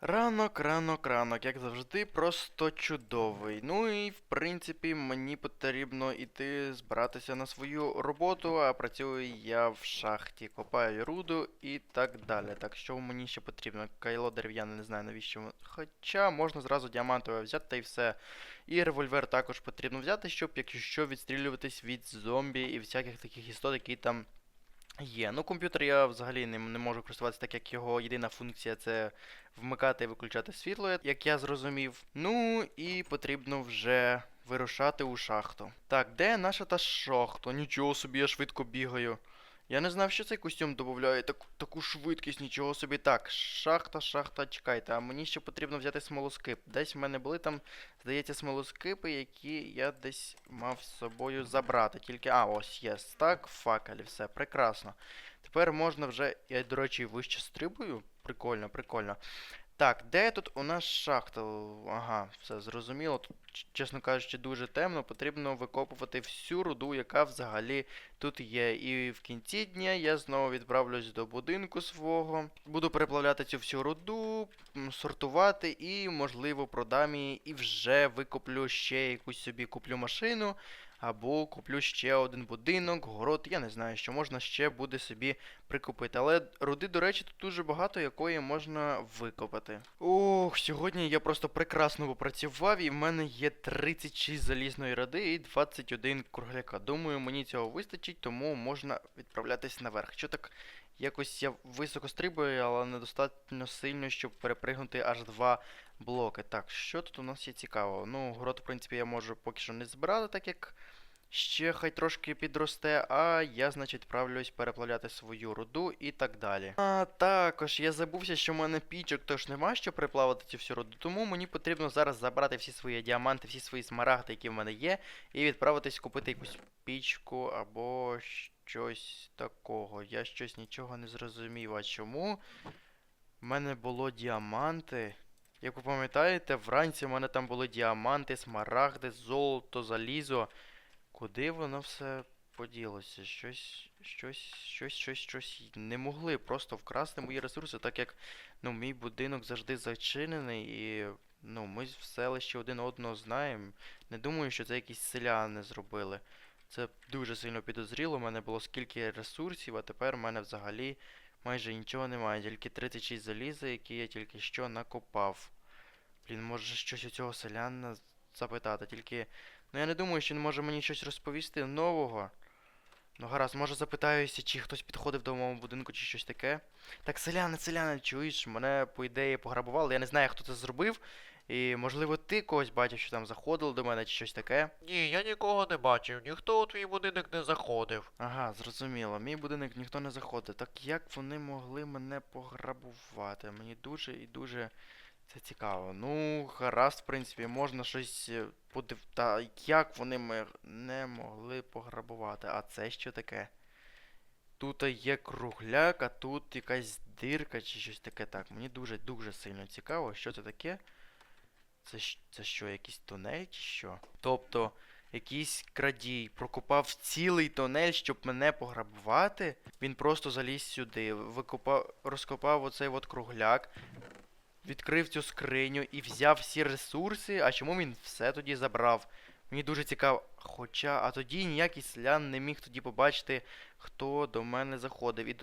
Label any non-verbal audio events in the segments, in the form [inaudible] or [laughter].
Ранок, ранок, ранок, як завжди, просто чудовий. Ну і в принципі мені потрібно іти збиратися на свою роботу, а працюю я в шахті, копаю руду і так далі. Так що мені ще потрібно? Кайло дерев'яне, не знаю навіщо. Хоча можна зразу діамантове взяти та й все. І револьвер також потрібно взяти, щоб якщо що відстрілюватись від зомбі і всяких таких істот, які там Є. Ну, комп'ютер я взагалі не, не можу користуватися, так як його єдина функція це вмикати і виключати світло, як я зрозумів. Ну і потрібно вже вирушати у шахту. Так, де наша та шахта? Нічого собі, я швидко бігаю. Я не знав, що цей костюм додає так, таку швидкість, нічого собі. Так, шахта, шахта, чекайте, а мені ще потрібно взяти смолоскип. Десь в мене були там, здається, смолоскипи, які я десь мав з собою забрати. Тільки. А, ось є. Так, факелі, все, прекрасно. Тепер можна вже. Я, до речі, вище стрибую. Прикольно, прикольно. Так, де тут у нас шахта? Ага, все зрозуміло. Тут, чесно кажучи, дуже темно. Потрібно викопувати всю руду, яка взагалі тут є. І в кінці дня я знову відправлюсь до будинку свого. Буду переплавляти цю всю руду, сортувати і, можливо, продам її і вже викуплю ще якусь собі куплю машину. Або куплю ще один будинок, город, я не знаю, що можна ще буде собі прикупити. Але руди, до речі, тут дуже багато, якої можна викопати. Ох, сьогодні я просто прекрасно попрацював, і в мене є 36 залізної руди і 21 кругляка. Думаю, мені цього вистачить, тому можна відправлятись наверх. Що так якось я високо стрибаю, але недостатньо сильно, щоб перепригнути аж два блоки. Так, що тут у нас є цікавого? Ну, город, в принципі, я можу поки що не збирати, так як ще хай трошки підросте, а я, значить, відправлюсь переплавляти свою руду і так далі. А також я забувся, що в мене пічок тож нема що переплавити цю всю руду, тому мені потрібно зараз забрати всі свої діаманти, всі свої смарагди, які в мене є, і відправитись купити якусь пічку або щось такого. Я щось нічого не зрозумів. А чому? В мене було діаманти. Як ви пам'ятаєте, вранці в мене там були діаманти, смарагди, золото, залізо. Куди воно все поділося? Щось, щось, щось, щось, щось не могли просто вкрасти мої ресурси, так як ну, мій будинок завжди зачинений і ну, ми в селищі один одного знаємо. Не думаю, що це якісь селяни зробили. Це дуже сильно підозріло. У мене було скільки ресурсів, а тепер у мене взагалі майже нічого немає. Тільки 36 заліза, які я тільки що накопав. Блін, може щось у цього селяна запитати, тільки. Ну я не думаю, що він може мені щось розповісти нового. Ну гаразд, може запитаюся, чи хтось підходив до мого будинку, чи щось таке. Так, селяни, селяни, чуєш, мене, по ідеї, пограбували. Я не знаю, хто це зробив. І, можливо, ти когось бачив, що там заходили до мене, чи щось таке. Ні, я нікого не бачив, ніхто у твій будинок не заходив. Ага, зрозуміло. Мій будинок ніхто не заходив. Так як вони могли мене пограбувати? Мені дуже і дуже це цікаво. Ну, гаразд, в принципі, можна щось е, подив... Та як вони мене могли пограбувати? А це що таке? Тут є кругляк, а тут якась дирка чи щось таке. Так, мені дуже-дуже сильно цікаво, що це таке. Це, це що, якийсь тунель чи що? Тобто, якийсь крадій прокопав цілий тунель, щоб мене пограбувати. Він просто заліз сюди, викопав, розкопав оцей от кругляк, відкрив цю скриню і взяв всі ресурси. А чому він все тоді забрав? Мені дуже цікаво. Хоча, а тоді ніякий селян не міг тоді побачити, хто до мене заходив. І...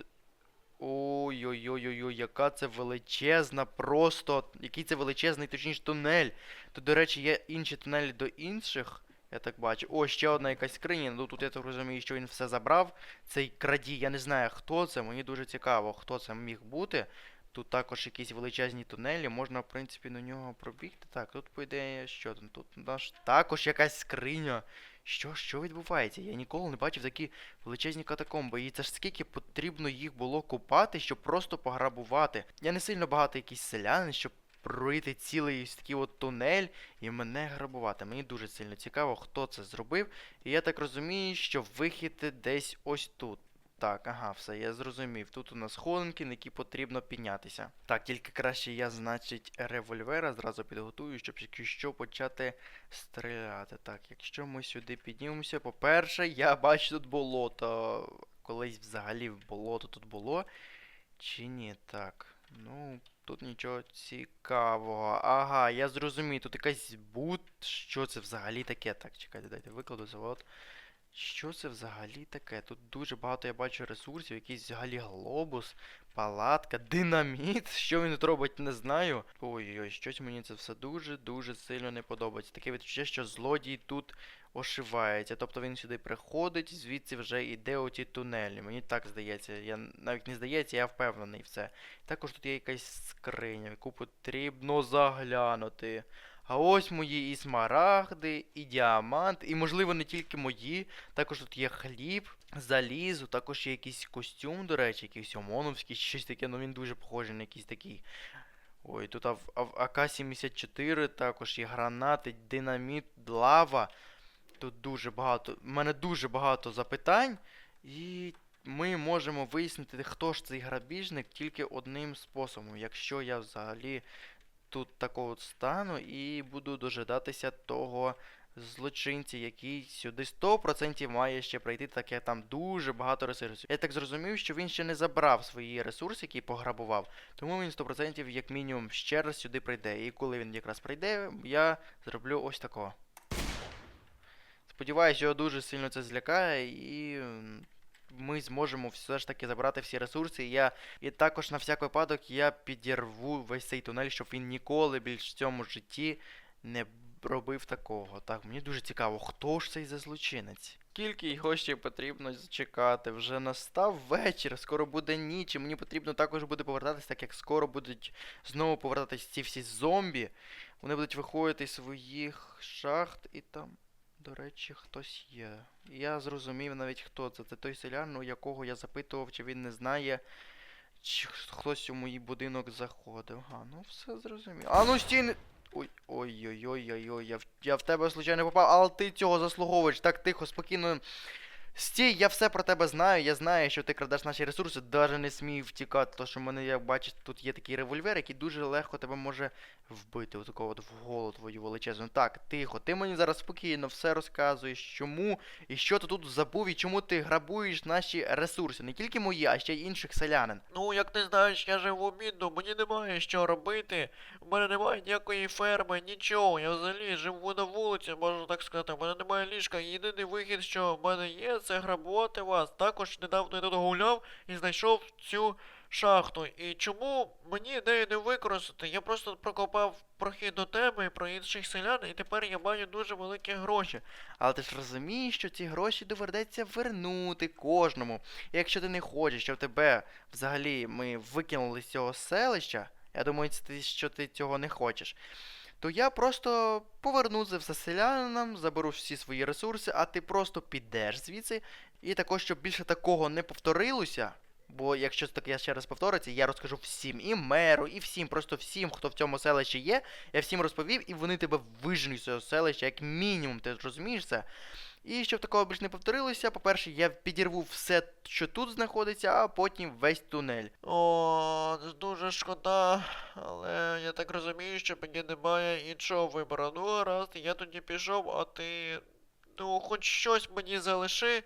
Ой-ой-ой-ой, яка це величезна, просто. Який це величезний, точніше, тунель. Тут, до речі, є інші тунелі до інших. Я так бачу. О, ще одна якась скриня. Ну тут я так розумію, що він все забрав. Цей крадій, я не знаю, хто це. Мені дуже цікаво, хто це міг бути. Тут також якісь величезні тунелі, можна, в принципі, на нього пробігти. Так, тут, по ідеї, що там? Тут наш також якась скриня. Що, що відбувається? Я ніколи не бачив такі величезні катакомби. І це ж скільки потрібно їх було купати, щоб просто пограбувати. Я не сильно багато якийсь селянин, щоб пройти цілий такий от тунель і мене грабувати. Мені дуже сильно цікаво, хто це зробив. І я так розумію, що вихід десь ось тут. Так, ага, все, я зрозумів. Тут у нас сходинки, на які потрібно піднятися. Так, тільки краще я, значить, револьвера зразу підготую, щоб якщо що почати стріляти. Так, якщо ми сюди піднімемося, по-перше, я бачу тут болото. Колись взагалі болото тут було. Чи ні? Так. Ну, тут нічого цікавого. Ага, я зрозумів, тут якась бут. Що це взагалі таке? Так, чекайте, дайте викладу завод. Що це взагалі таке? Тут дуже багато я бачу ресурсів, якийсь взагалі глобус, палатка, динаміт. [laughs] Що він тут робить, не знаю. Ой-ой, щось мені це все дуже-дуже сильно не подобається. Таке відчуття, що злодій тут ошивається. Тобто він сюди приходить, звідси вже йде оті тунелі. Мені так здається. Я навіть не здається, я впевнений в це. Також тут є якась скриня, в яку потрібно заглянути. А ось мої і смарагди, і діамант, і можливо не тільки мої. Також тут є хліб, залізо, також є якийсь костюм, до речі, якийсь омоновський, щось таке, ну він дуже похожий на якийсь такий. Ой, тут ав- ав- АК-74, також є гранати, динаміт, лава. Тут дуже багато. У мене дуже багато запитань. І ми можемо вияснити, хто ж цей грабіжник тільки одним способом. Якщо я взагалі тут такого стану і буду дожидатися того злочинця, який сюди 100% має ще прийти, так як там дуже багато ресурсів. Я так зрозумів, що він ще не забрав свої ресурси, які пограбував. Тому він 100% як мінімум ще раз сюди прийде. І коли він якраз прийде, я зроблю ось такого. Сподіваюсь, його дуже сильно це злякає, і ми зможемо все ж таки забрати всі ресурси. І я і також на всяк випадок я підірву весь цей тунель, щоб він ніколи більш в цьому житті не робив такого. Так, мені дуже цікаво, хто ж цей за злочинець? Скільки його ще потрібно чекати? Вже настав вечір, скоро буде ніч, і мені потрібно також буде повертатись, так як скоро будуть знову повертатись ці всі зомбі. Вони будуть виходити з своїх шахт і там. До речі, хтось є. Я зрозумів навіть хто це. Це той селян, у якого я запитував, чи він не знає, чи хтось у мій будинок заходив. А, ну все зрозумів. А ну стій! ой-ой-ой-ой-ой, я в, я в тебе случайно попав, але ти цього заслуговуєш. Так тихо, спокійно. Стій, я все про тебе знаю, я знаю, що ти крадеш наші ресурси, навіть не смій втікати, тому що в мене, як бачиш, тут є такий револьвер, який дуже легко тебе може вбити, отакого от в голову твою величезну. Так, тихо, ти мені зараз спокійно все розказуєш, чому і що ти тут забув, і чому ти грабуєш наші ресурси, не тільки мої, а ще й інших селянин. Ну, як ти знаєш, я живу бідно, мені немає що робити. У мене немає ніякої ферми, нічого. Я взагалі живу на вулиці, можна так сказати. У мене немає ліжка. Єдиний вихід, що в мене є, це грабувати вас. Також недавно я тут гуляв і знайшов цю шахту. І чому мені нею не використати? Я просто прокопав прохід до тебе і про інших селян, і тепер я маю дуже великі гроші. Але ти ж розумієш, що ці гроші доведеться вернути кожному. І якщо ти не хочеш, щоб тебе взагалі ми викинули з цього селища, я думаю, що ти цього не хочеш. То я просто поверну це все селянам, заберу всі свої ресурси, а ти просто підеш звідси. І також, щоб більше такого не повторилося. Бо якщо це таке ще раз повториться, я розкажу всім, і меру, і всім, просто всім, хто в цьому селищі є, я всім розповів, і вони тебе виженуть з цього селища, як мінімум, ти розумієш це? І щоб такого більш не повторилося, по-перше, я підірву все, що тут знаходиться, а потім весь тунель. О, дуже шкода, але я так розумію, що мені немає іншого вибору. Ну, раз я тоді пішов, а ти. Ну, хоч щось мені залиши.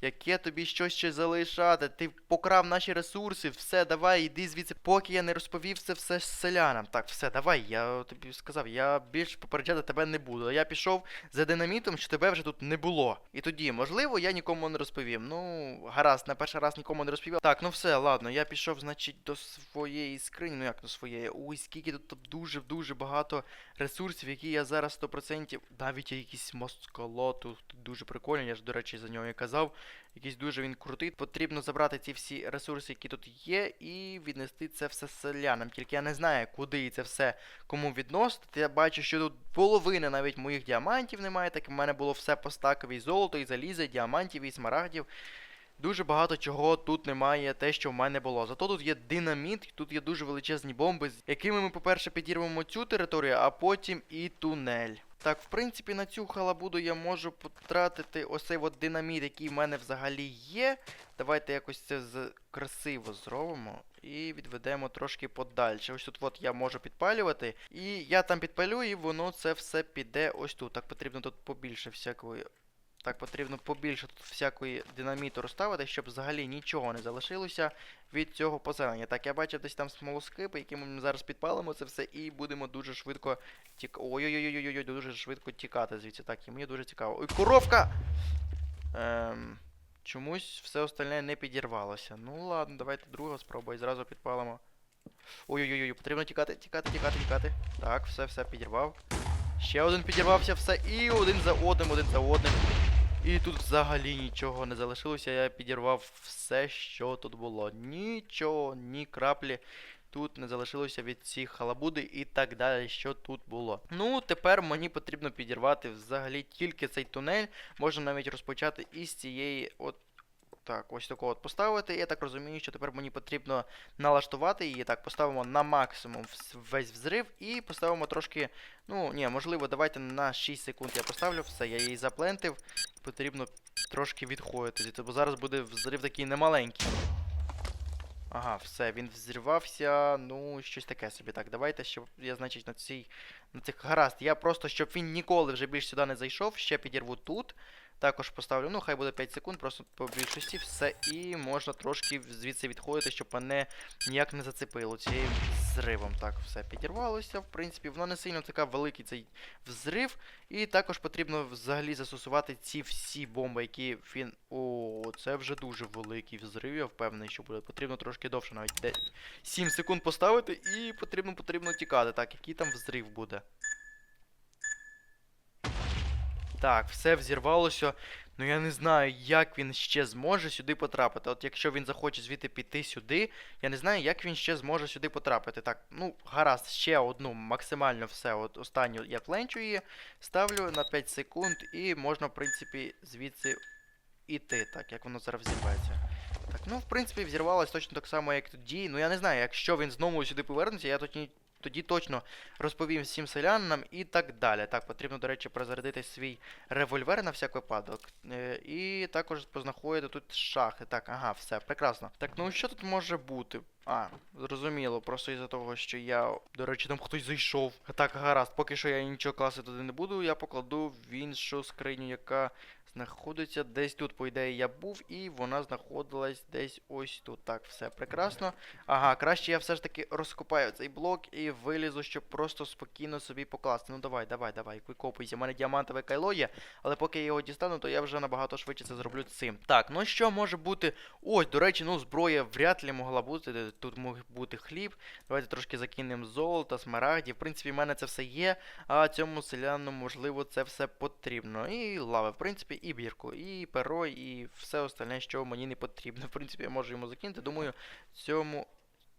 Яке тобі щось ще залишати? Ти покрав наші ресурси, все, давай, йди звідси, поки я не розповів це все селянам. Так, все, давай, я тобі сказав, я більш попереджати тебе не буду. Я пішов за динамітом, що тебе вже тут не було. І тоді, можливо, я нікому не розповім. Ну, гаразд, на перший раз нікому не розповів. Так, ну все, ладно, я пішов, значить, до своєї скрині. Ну як до своєї? Ой, скільки тут дуже-дуже багато ресурсів, які я зараз 100%. Навіть москалот, тут дуже прикольний, я ж, до речі, за нього і казав. Якийсь дуже він крутий. Потрібно забрати ці всі ресурси, які тут є, і віднести це все селянам. Тільки я не знаю, куди це все кому відносити. Я бачу, що тут половини навіть моїх діамантів немає, так в мене було все по стакові і золото, і заліза, і діамантів, і смарагдів. Дуже багато чого тут немає, те, що в мене було. Зато тут є динаміт, тут є дуже величезні бомби, з якими ми, по-перше, підірвемо цю територію, а потім і тунель. Так, в принципі, на цю халабуду я можу потратити ось цей от динаміт, який в мене взагалі є. Давайте якось це красиво зробимо і відведемо трошки подальше. Ось тут от я можу підпалювати. І я там підпалю, і воно це все піде ось тут. Так потрібно тут побільше всякої. Так, потрібно побільше тут всякої динаміту розставити, щоб взагалі нічого не залишилося від цього поселення. Так, я бачив десь там смолоскипи, які ми зараз підпалимо це все, і будемо дуже швидко тік... Ой-ой-ой-ой-ой, дуже швидко тікати звідси. Так, і мені дуже цікаво. Ой, коровка! Ем, чомусь все остальне не підірвалося. Ну ладно, давайте другого спробуй, зразу підпалимо. Ой-ой-ой, потрібно тікати, тікати, тікати, тікати. Так, все, все підірвав. Ще один підірвався, все, і один за одним, один за одним. І тут взагалі нічого не залишилося. Я підірвав все, що тут було. Нічого, ні краплі. Тут не залишилося від цих халабуди і так далі, що тут було. Ну, тепер мені потрібно підірвати взагалі тільки цей тунель. Можна навіть розпочати із цієї от. Так, ось такого от поставити. Я так розумію, що тепер мені потрібно налаштувати її. Так, поставимо на максимум весь взрив і поставимо трошки. Ну, ні, можливо, давайте на 6 секунд я поставлю. Все, я її заплентив. Потрібно трошки відходити бо зараз буде взрив такий немаленький. Ага, все, він взривався. Ну, щось таке собі. Так, давайте, щоб я, значить, на цій. На цих гаразд. Я просто, щоб він ніколи вже більш сюди не зайшов, ще підірву тут. Також поставлю, ну, хай буде 5 секунд, просто по більшості все. І можна трошки звідси відходити, щоб мене ніяк не зацепило цією зривом. Так, все підірвалося. В принципі, воно не сильно така великий цей взрив. І також потрібно взагалі застосувати ці всі бомби, які він. О, це вже дуже великий взрив, я впевнений, що буде. Потрібно трошки довше, навіть де... 7 секунд поставити, і потрібно потрібно тікати. Так, який там взрив буде. Так, все взірвалося. Ну я не знаю, як він ще зможе сюди потрапити. От якщо він захоче звідти піти сюди, я не знаю, як він ще зможе сюди потрапити. Так, ну, гаразд, ще одну, максимально все. От останню я пленчу її, ставлю на 5 секунд, і можна, в принципі, звідси іти, так, як воно зараз взірветься. Так, ну, в принципі, взірвалось точно так само, як тоді. Ну, я не знаю, якщо він знову сюди повернеться, я тоді, тоді точно розповім всім селянам і так далі. Так, потрібно, до речі, прозарядити свій револьвер на всяк випадок. Е, і також познаходити тут шахи. Так, ага, все, прекрасно. Так, ну що тут може бути? А, зрозуміло, просто із-за того, що я. До речі, там хтось зайшов. Так, гаразд, поки що я нічого класти туди не буду, я покладу в іншу скриню, яка знаходиться десь тут, по ідеї, я був, і вона знаходилась десь ось тут. Так, все прекрасно. Ага, краще я все ж таки розкопаю цей блок і вилізу, щоб просто спокійно собі покласти. Ну давай, давай, давай, викопуйся. У мене діамантове кайло є, але поки я його дістану, то я вже набагато швидше це зроблю цим. Так, ну що може бути. Ось, до речі, ну зброя вряд ли могла бути. Тут мог бути хліб. Давайте трошки закинемо золота, смарагдів. В принципі, в мене це все є. А цьому селяну, можливо, це все потрібно. І лави, в принципі, і бірку, і перо, і все остальне, що мені не потрібно. [laughs] В принципі, я можу йому закинути. Думаю, цьому.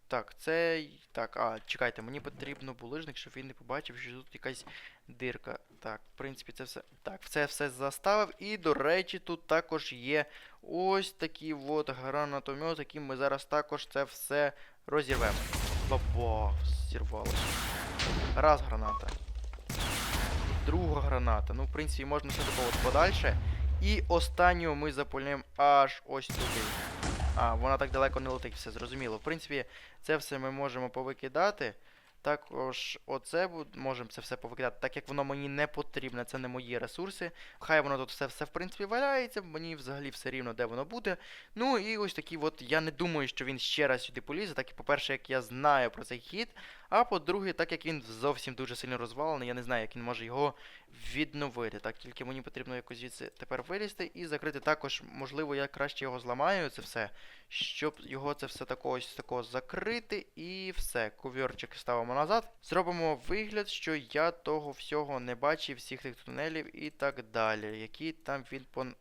Так, це. Так, а, чекайте, мені потрібно булижник, щоб він не побачив, що тут якась дирка. Так, в принципі, це все. Так, це все заставив. І, до речі, тут також є ось такі от гранатомет, яким ми зараз також це все розірвемо. Бабах, зірвалося. Раз граната. Друга граната. Ну, в принципі, можна все таке подальше. І останню ми запульнемо аж ось туди. А, вона так далеко не летить, все зрозуміло. В принципі, це все ми можемо повикидати. Також оце можемо це все повикидати, так як воно мені не потрібне, це не мої ресурси. Хай воно тут все, все в принципі валяється, мені взагалі все рівно, де воно буде. Ну і ось такі от, я не думаю, що він ще раз сюди полізе, так і по-перше, як я знаю про цей хід. А по-друге, так як він зовсім дуже сильно розвалений, я не знаю, як він може його відновити. Так, тільки мені потрібно якось звідси тепер вилізти і закрити. Також, можливо, я краще його зламаю, це все, щоб його це все тако ось тако закрити. І все. Ковірчик ставимо назад. Зробимо вигляд, що я того всього не бачив, всіх тих тунелів і так далі. Які там він пон...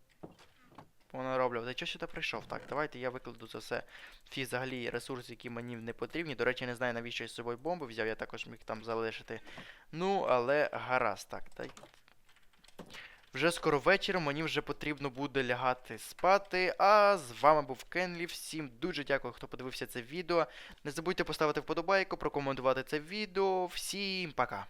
Та чого сюди прийшов? Так, давайте я викладу це все. Всі взагалі ресурси, які мені не потрібні. До речі, не знаю, навіщо я з собою бомби взяв, я також міг там залишити. Ну, але гаразд, так. Та... Вже скоро вечір, мені вже потрібно буде лягати спати. А з вами був Кенлі. Всім дуже дякую, хто подивився це відео. Не забудьте поставити вподобайку, прокоментувати це відео. Всім пока!